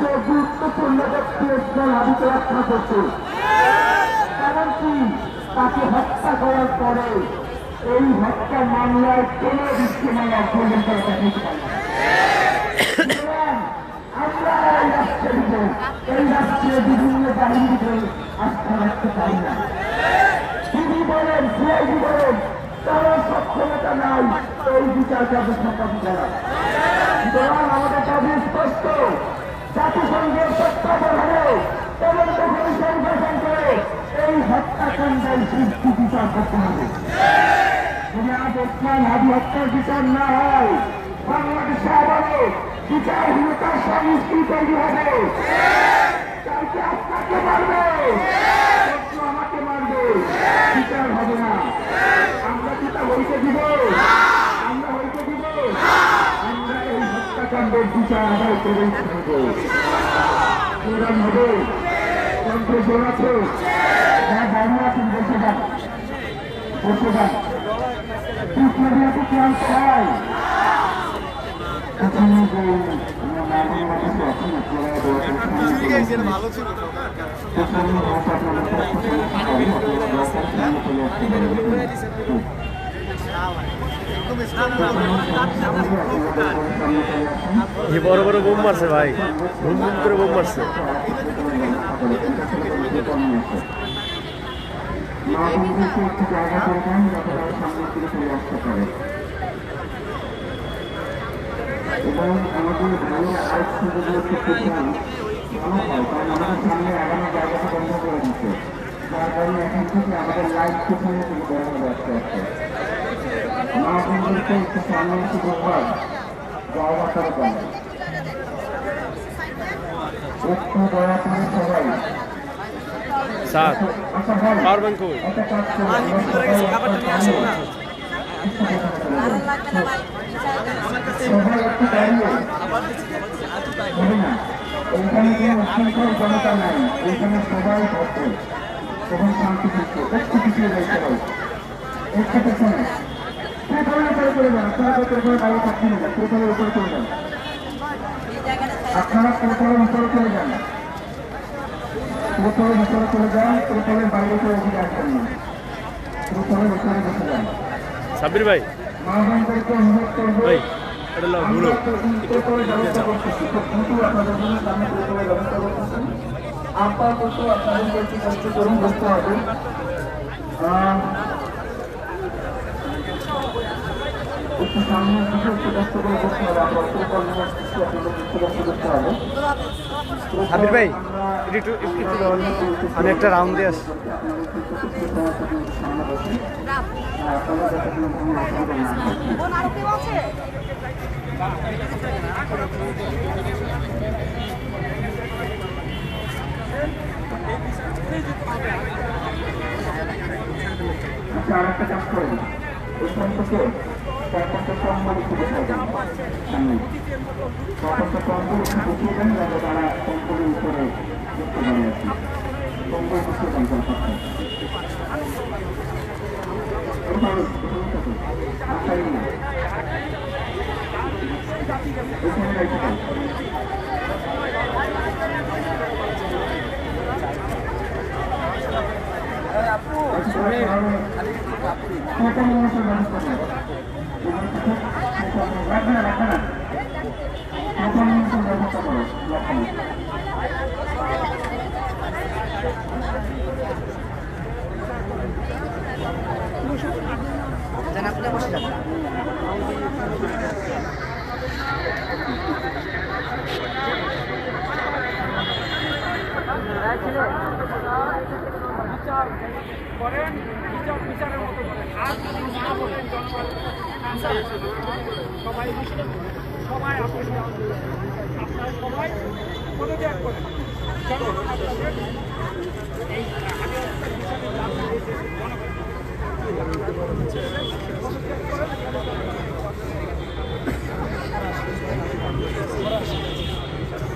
সবচেয়ে গুরুত্বপূর্ণ ব্যক্তি হাবিকে রক্ষা করছে। এমনকি তাকে হত্যা করার পরে এই হত্যা মামলায় কোন বিশ্বমালা অর্জন করা তাকে সুতরাং আমরা এই রাষ্ট্রের এই রাষ্ট্রের বিভিন্ন বাহিনীকে আস্থা রাখতে পারি না। তিনি বলেন, সিআইডি বলেন তারা সক্ষমতা নাই, এই বিচার কার্য করা আমাদের দাবি স্পষ্ট। জাতিসংঘের তত্ত্বাবধানে তদন্ত কমিশন গঠন করে এই হত্যাকাণ্ডের সৃষ্টি বিচার করতে হবে। যদি আজ ওসমান হাবি বিচারহীনতার সংস্কৃতি তৈরি হবে। কালকে আপনাকে পরশু আমাকে মারবে বিচার হবে না আমরা কি তা হইতে দিব আমরা হইতে দিব আমরা এই বিচার আদায় করে থাকব ভালো বড় বড় বোম মারছে ভাই? বুম বুম করে বোম মারছে। করে তারা এবং আমাদের ভালো আরেকটু যদি একটু প্রধান ভালো হয় কারণ আমাদের করে দিচ্ছে থেকে আমাদের লাইট পেছনে থেকে বের হবে মা বোনদেরকে একটু সামনে এসে বলবার জায়গাটা দেন একটু দয়া করে সবাই স্যার ব্যাংক কই? একটা কাজ করুন সবাই একটু দাঁড়িয়ে হবে না এইখানে কোনো উশৃঙ্খল জনতা নাই এইখানে সবাই ভদ্র এবং শান্তিযুক্ত একটু পিছিয়ে একটু পেছনে ত্রিপলের উপরে চলে যান আপনারা তো ত্রিপলের বাইরে থাকছেন না ত্রিপলের উপরে চলে যান। আপনারা ত্রিপলের উপরে চলে যান ত্রিপলের ভিতরে চলে যান ত্রিপলের বাইরে কেউ এদিকে আসবেন না ত্রিপলের ভিতরে বসে যান। সাব্বির ভাই। মা বোনদেরকে অনুরোধ করব ভাই এটা লাও আমরা ভুলো তো ত্রিপলের ব্যবস্থা করতেছি খুব দ্রুত আপনাদের জন্য সামনে ত্রিপলের ব্যবস্থা করতেছি আপাতত আপনাদেরকে একটু কষ্ট করুন বসতে হবে আহ, একটু সামনের দিকে একটু একটু করতে হবে সাব্বির ভাই একটু আমি একটা রাউন্ড দিয়ে আছে আচ্ছা আর একটা কাজ করেন থেকে তারা কম্বলের উপরে দেখতে পারে আর কি কম্বল বসিয়ে দেন চার বিচার করেন বিচার বিচারের মতো আর বলেন জনগণ সবাই সবাই আপনি আপনার সবাই পদত্যাগ করেন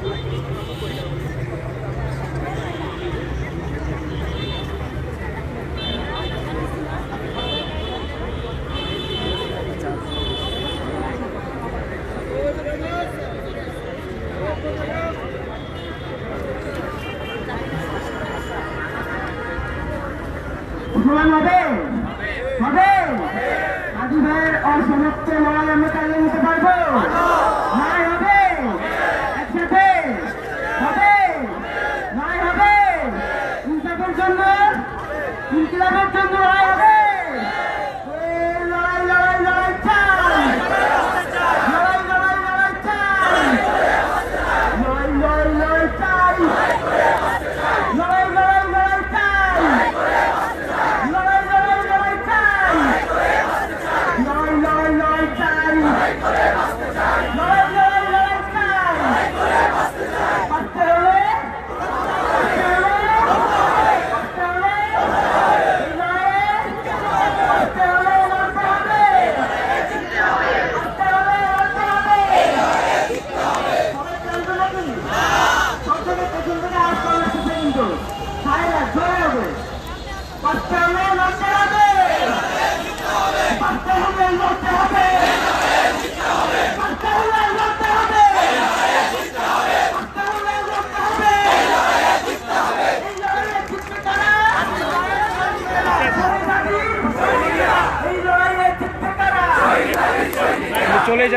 Thank you. হবে হবে ভাইয়ের অসমাপ্ত লড়াই আমরা চালিয়ে নিতে পারব।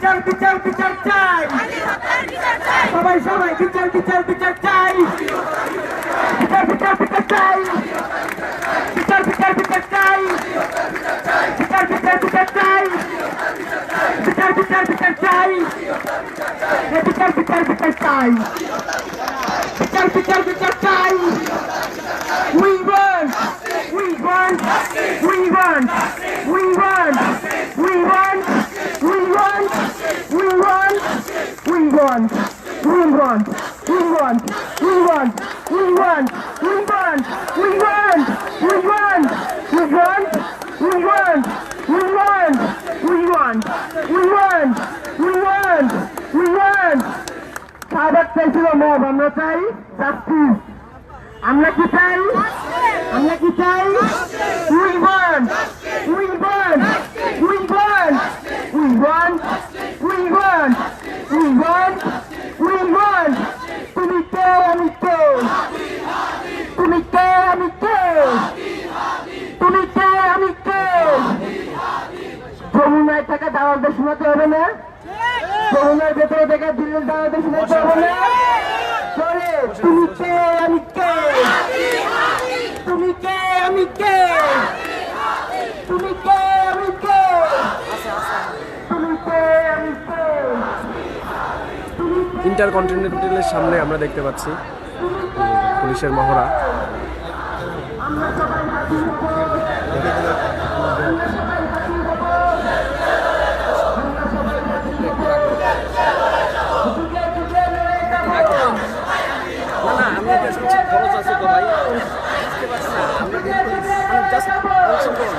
বিচার বিচার বিচার চাই। সবাই সবাই বিচার বিচার বিচার চাই। বিচার বিচার বিচার চাই। বিচার বিচার বিচার চাই। বিচার বিচার বিচার চাই। বিচার বিচার বিচার চাই। এ বিচার বিচার বিচার চাই। বিচার বিচার বিচার চাই। We want, we want, we want, we want, want, we want, we want, we want, we want, we want, we want, we want. সাবেক চাইছিল মব আমরা চাই জাস্টিস আমরা কি চাই আমরা কি চাই we won we won we one উই ওয়ান উই ওয়ান উই ওয়ান উই ওয়ান তুমি কে আমি কে তুমি কে আমি কে তুমি কে আমি কে যমুনায় থাকা দাওয়ালদের শোনাতে হবে না। যমুনার ভেতরে থাকা দিল্লির দাওয়ালদের শোনাতে হবে না। তুমি কে আমি কে তুমি কে আমি কে তুমি কে আমি কে তুমি কে আমি কে ইন্টারকন্টিনেন্টালের সামনে আমরা দেখতে পাচ্ছি পুলিশের মহড়া। আমরা সবাই